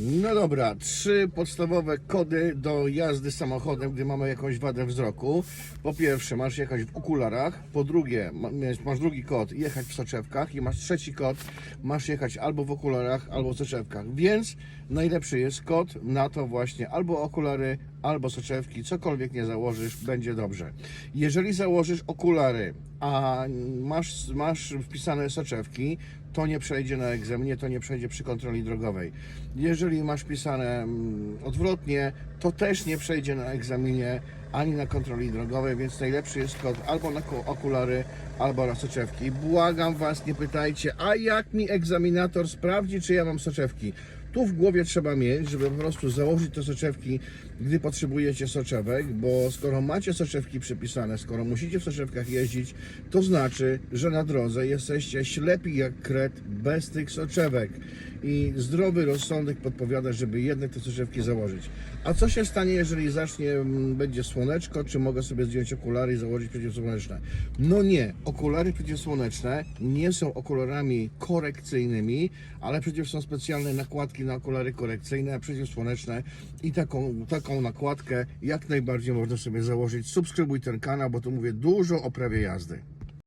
No dobra, trzy podstawowe kody do jazdy samochodem, gdy mamy jakąś wadę wzroku. Po pierwsze, masz jechać w okularach. Po drugie, ma- masz drugi kod, jechać w soczewkach. I masz trzeci kod, masz jechać albo w okularach, albo w soczewkach. Więc najlepszy jest kod na to właśnie albo okulary, albo soczewki. Cokolwiek nie założysz, będzie dobrze. Jeżeli założysz okulary, a masz, masz wpisane soczewki, to nie przejdzie na egzaminie, to nie przejdzie przy kontroli drogowej. Jeżeli masz pisane mm, odwrotnie, to też nie przejdzie na egzaminie ani na kontroli drogowej, więc najlepszy jest kod albo na okulary, albo na soczewki. Błagam Was, nie pytajcie, a jak mi egzaminator sprawdzi, czy ja mam soczewki? Tu w głowie trzeba mieć, żeby po prostu założyć te soczewki, gdy potrzebujecie soczewek, bo skoro macie soczewki przypisane, skoro musicie w soczewkach jeździć, to znaczy, że na drodze jesteście ślepi jak kret bez tych soczewek. I zdrowy rozsądek podpowiada, żeby jednak te soczewki założyć. A co się stanie, jeżeli zacznie, mm, będzie słoneczko, czy mogę sobie zdjąć okulary i założyć przeciwsłoneczne? No nie, okulary przeciwsłoneczne nie są okularami korekcyjnymi, ale przecież są specjalne nakładki na okulary korekcyjne, przeciwsłoneczne i taką, taką nakładkę jak najbardziej można sobie założyć. Subskrybuj ten kanał, bo tu mówię dużo o prawie jazdy.